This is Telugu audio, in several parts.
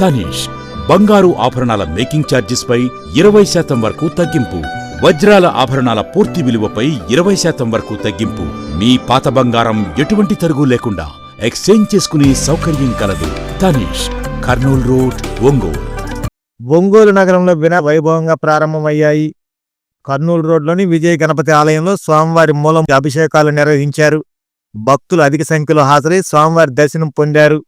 తనీష్ బంగారు ఆభరణాల మేకింగ్ ఛార్జెస్పై ఇరవై శాతం వరకు తగ్గింపు వజ్రాల ఆభరణాల పూర్తి విలువపై ఇరవై శాతం వరకు తగ్గింపు. మీ పాత బంగారం ఎటువంటి తరుగు లేకుండా ఎక్స్చేంజ్ చేసుకునే సౌకర్యం కలదు. తనీష్ కర్నూల్ రోడ్ ఒంగోలు. ఒంగోలు నగరంలో వినా వైభవంగా ప్రారంభమయ్యాయి. కర్నూలు రోడ్లోని విజయ గణపతి ఆలయంలో స్వామివారి మూలం అభిషేకాలు నిర్వహించారు. భక్తులు అధిక సంఖ్యలో హాజరై స్వామివారి దర్శనం పొందారు.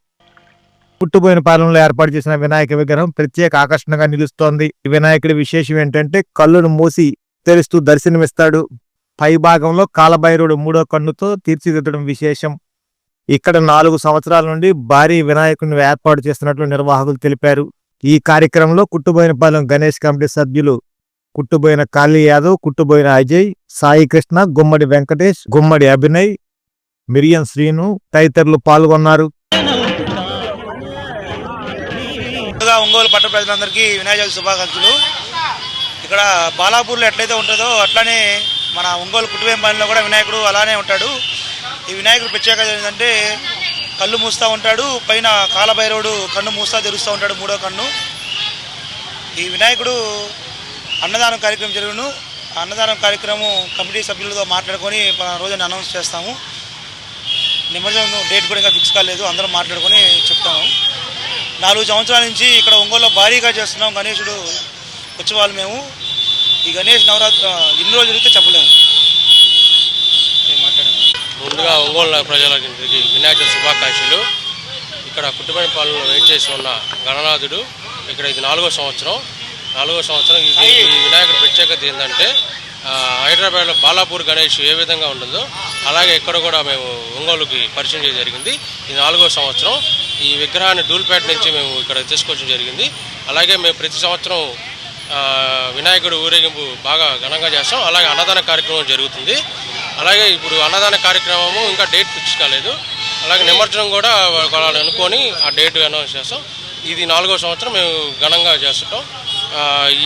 పుట్టుబోయిన పాలనలో ఏర్పాటు చేసిన వినాయక విగ్రహం ప్రత్యేక ఆకర్షణగా నిలుస్తోంది. వినాయకుడి విశేషం ఏంటంటే కళ్ళును మూసి తెరుస్తూ దర్శనమిస్తాడు. పై భాగంలో కాలభైరవుడు మూడో కన్నుతో తీర్చిదిద్దడం విశేషం. ఇక్కడ నాలుగు సంవత్సరాల నుండి భారీ వినాయకుడిని ఏర్పాటు చేస్తున్నట్లు నిర్వాహకులు తెలిపారు. ఈ కార్యక్రమంలో కుట్టుబోయినపాలెం గణేష్ కమిటీ సభ్యులు కుట్టుబోయిన కాళీ యాదవ్ కుట్టుబోయిన అజయ్ సాయి కృష్ణ గుమ్మడి వెంకటేష్ గుమ్మడి అభినయ్ మిరియన్ శ్రీను తదితరులు పాల్గొన్నారు. ముందుగా ఒంగోలు పట్ట ప్రజలందరికీ వినాయక శుభాకాంక్షలు. ఇక్కడ బాలాపూర్లో ఎట్లయితే ఉంటుందో అట్లానే మన ఒంగోలు కుటుంబంలో కూడా వినాయకుడు అలానే ఉంటాడు. ఈ వినాయకుడు ప్రత్యేకత ఏంటంటే కళ్ళు మూస్తూ ఉంటాడు పైన కాలభైరవుడు కన్ను మూస్తా తెరుస్తూ ఉంటాడు మూడో కన్ను. ఈ వినాయకుడు అన్నదానం కార్యక్రమం జరుగును. అన్నదానం కార్యక్రమం కమిటీ సభ్యులతో మాట్లాడుకొని రోజున అనౌన్స్ చేస్తాము. నిమజ్జనం డేట్ కూడా ఇంకా ఫిక్స్ కాలేదు అందరం మాట్లాడుకొని చెప్తాము. నాలుగు సంవత్సరాల నుంచి ఇక్కడ ఒంగోలులో భారీగా చేస్తున్నాం గణేశుడు ఉత్సవాలు మేము. ఈ గణేష్ నవరాత్రి ఎన్ని రోజులు అయితే చెప్పలేము. ముందుగా ఒంగోలు ప్రజలకి వినాయక శుభాకాంక్షలు. ఇక్కడ కుటుంబపాలనలో వెయిట్ చేసి ఉన్న గణనాథుడు ఇక్కడ ఇది నాలుగో సంవత్సరం. నాలుగో సంవత్సరం ఇది ఈ వినాయకుడి ప్రత్యేకత ఏంటంటే హైదరాబాద్లో బాలాపూర్ గణేష్ ఏ విధంగా ఉంటుందో అలాగే ఇక్కడ కూడా మేము ఒంగోలుకి పరిచయం చేయడం జరిగింది. ఇది నాలుగో సంవత్సరం ఈ విగ్రహాన్ని డూల్పేట నుంచి మేము ఇక్కడ తీసుకోవడం జరిగింది. అలాగే మేము ప్రతి సంవత్సరం వినాయకుడు ఊరేగింపు బాగా ఘనంగా చేస్తాం. అలాగే అన్నదాన కార్యక్రమం జరుగుతుంది. అలాగే ఇప్పుడు అన్నదాన కార్యక్రమము ఇంకా డేట్ ఫిక్స్ కాలేదు. అలాగే నిమజ్జనం కూడా వాళ్ళని అనుకొని ఆ డేట్ అనౌన్స్ చేస్తాం. ఇది నాలుగో సంవత్సరం మేము ఘనంగా చేస్తుంటాం.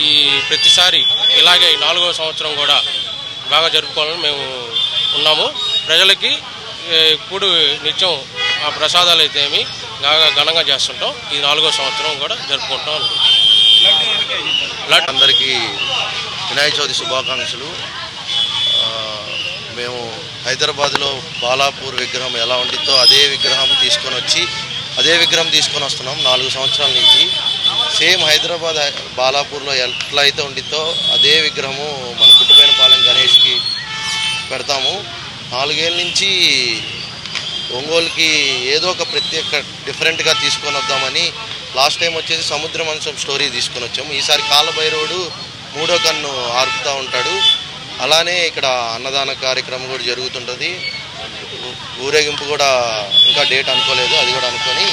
ఈ ప్రతిసారి ఇలాగే నాలుగో సంవత్సరం కూడా బాగా జరుపుకోవాలని మేము ఉన్నాము. ప్రజలకి ఇప్పుడు నిత్యం ప్రసాదాలు అయితే ఏమి బాగా ఘనంగా చేస్తుంటాం. ఈ నాలుగో సంవత్సరం కూడా జరుపుకుంటాం అనుకుంటున్నాం. అందరికీ వినాయక చవితి శుభాకాంక్షలు. మేము హైదరాబాద్లో బాలాపూర్ విగ్రహం ఎలా ఉండిద్దో అదే విగ్రహం తీసుకొని వచ్చి అదే విగ్రహం తీసుకొని వస్తున్నాం నాలుగు సంవత్సరాల నుంచి. సేమ్ హైదరాబాద్ బాలాపూర్లో ఎట్లా అయితే ఉండిద్దో అదే విగ్రహము మన కుటుంబైన పాలెం గణేష్కి పెడతాము. నాలుగేళ్ళ నుంచి ఒంగోలుకి ఏదో ఒక ప్రత్యేక డిఫరెంట్గా తీసుకొని వద్దామని లాస్ట్ టైం వచ్చేసి సముద్ర మంచం స్టోరీ తీసుకొని వచ్చాము. ఈసారి కాలభైరవుడు మూడో కన్ను ఆర్పుతూ ఉంటాడు. అలానే ఇక్కడ అన్నదాన కార్యక్రమం కూడా జరుగుతుంటుంది. ఊరేగింపు కూడా ఇంకా డేట్ అనుకోలేదు అది కూడా అనుకొని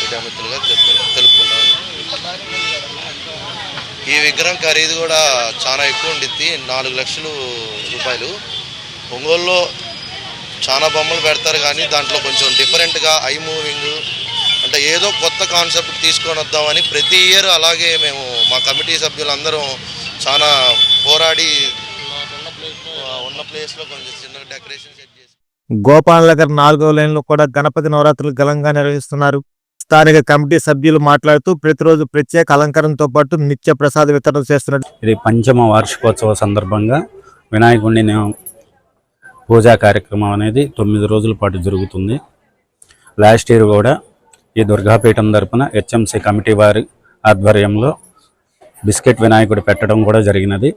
విద్యామిత్రులుగా తెలుపు- ఈ విగ్రహం ఖరీదు కూడా చాలా ఎక్కువ ఉండిద్ది నాలుగు లక్షలు రూపాయలు. ఒంగోలులో చాలా బొమ్మలు పెడతారు కానీ దాంట్లో కొంచెం డిఫరెంట్గా ఐ మూవింగ్ అంటే ఏదో కొత్త కాన్సెప్ట్ తీసుకొని వద్దామని ప్రతి ఇయర్ అలాగే మేము మా కమిటీ సభ్యులందరం చాలా పోరాడి ఉన్న ప్లేస్లో కొంచెం చిన్న డెకరేషన్ సెట్ చేసి గోపాల్ నగర్ నాలుగో లైన్లో కూడా గణపతి నవరాత్రులు ఘనంగా నిర్వహిస్తున్నారు. స్థానిక కమిటీ సభ్యులు మాట్లాడుతూ ప్రతిరోజు ప్రత్యేక అలంకరణతో పాటు నిత్య ప్రసాద వితరణ చేస్తున్నారు. ఇది పంచమ వార్షికోత్సవ సందర్భంగా వినాయకుడిని పూజా కార్యక్రమం అనేది తొమ్మిది రోజుల పాటు జరుగుతుంది. లాస్ట్ ఇయర్ కూడా ఈ దుర్గాపీఠం తరపున హెచ్ఎంసీ కమిటీ వారి ఆధ్వర్యంలో బిస్కెట్ వినాయకుడు పెట్టడం కూడా జరిగినది.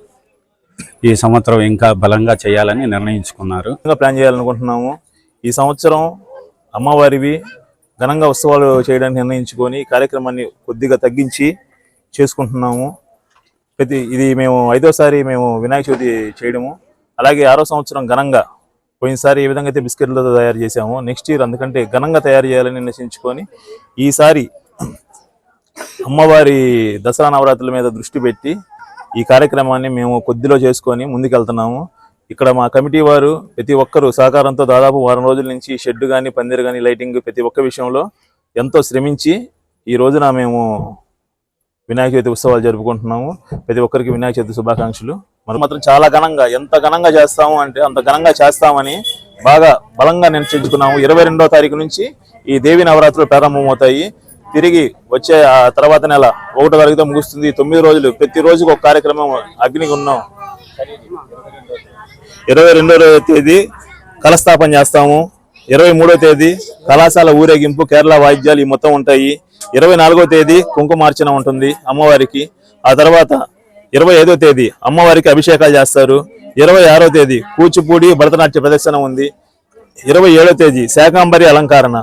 ఈ సంవత్సరం ఇంకా బలంగా చేయాలని నిర్ణయించుకున్నారు. ప్లాన్ చేయాలనుకుంటున్నాము. ఈ సంవత్సరం అమ్మవారివి ఘనంగా ఉత్సవాలు చేయడానికి నిర్ణయించుకొని కార్యక్రమాన్ని కొద్దిగా తగ్గించి చేసుకుంటున్నాము. ప్రతి ఇది మేము ఐదోసారి మేము వినాయక చవితి చేయడము. అలాగే ఆరో సంవత్సరం ఘనంగా పోయినసారి ఏ విధంగా అయితే బిస్కెట్లతో తయారు చేసామో నెక్స్ట్ ఇయర్ అందుకంటే ఘనంగా తయారు చేయాలని నిర్ణయించుకొని ఈసారి అమ్మవారి దసరా నవరాత్రుల మీద దృష్టి పెట్టి ఈ కార్యక్రమాన్ని మేము కొద్దిలో చేసుకొని ముందుకెళ్తున్నాము. ఇక్కడ మా కమిటీ వారు ప్రతి ఒక్కరూ సహకారంతో దాదాపు వారం రోజుల నుంచి షెడ్ కానీ పందిరు కానీ లైటింగ్ ప్రతి ఒక్క విషయంలో ఎంతో శ్రమించి ఈ రోజున మేము వినాయక చవితి ఉత్సవాలు జరుపుకుంటున్నాము. ప్రతి ఒక్కరికి వినాయక చవితి శుభాకాంక్షలు. మరి మాత్రం చాలా ఘనంగా ఎంత ఘనంగా చేస్తాము అంటే అంత ఘనంగా చేస్తామని బాగా బలంగా నిశ్చయించుకున్నాము ఇరవై రెండో తారీఖు నుంచి ఈ దేవి నవరాత్రులు ప్రారంభమవుతాయి. తిరిగి వచ్చే ఆ తర్వాత నెల ఒకటో తారీఖుతో ముగుస్తుంది. తొమ్మిది రోజులు ప్రతి రోజుకి ఒక కార్యక్రమం అగ్నికి ఉన్నాం. ఇరవై రెండో తేదీ కలస్థాపన చేస్తాము. ఇరవై మూడో తేదీ కళాశాల ఊరేగింపు కేరళ వాయిద్యాలు ఈ మొత్తం ఉంటాయి. ఇరవై నాలుగో తేదీ కుంకుమార్చన ఉంటుంది అమ్మవారికి. ఆ తర్వాత ఇరవై ఐదో తేదీ అమ్మవారికి అభిషేకాలు చేస్తారు. ఇరవై ఆరో తేదీ కూచిపూడి భరతనాట్య ప్రదర్శన ఉంది. ఇరవై ఏడో తేదీ శాకాంబరి అలంకరణ.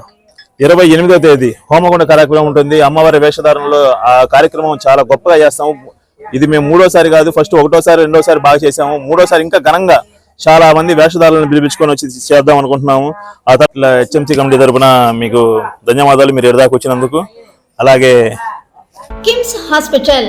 ఇరవై ఎనిమిదో తేదీ హోమగుండ కార్యక్రమం ఉంటుంది. అమ్మవారి వేషధారణలో ఆ కార్యక్రమం చాలా గొప్పగా చేస్తాము. ఇది మేము మూడోసారి కాదు ఫస్ట్ ఒకటోసారి రెండోసారి బాగా చేసాము. మూడోసారి ఇంకా ఘనంగా చాలా మంది వేషధారులను పిలిపించుకొని వచ్చి చేద్దాం అనుకుంటున్నాము. ఆ తర్వాత హెచ్ఎంసీ కమిటీ తరపున మీకు ధన్యవాదాలు. మీరు ఎడదాకా వచ్చినందుకు. అలాగే KIMS hospital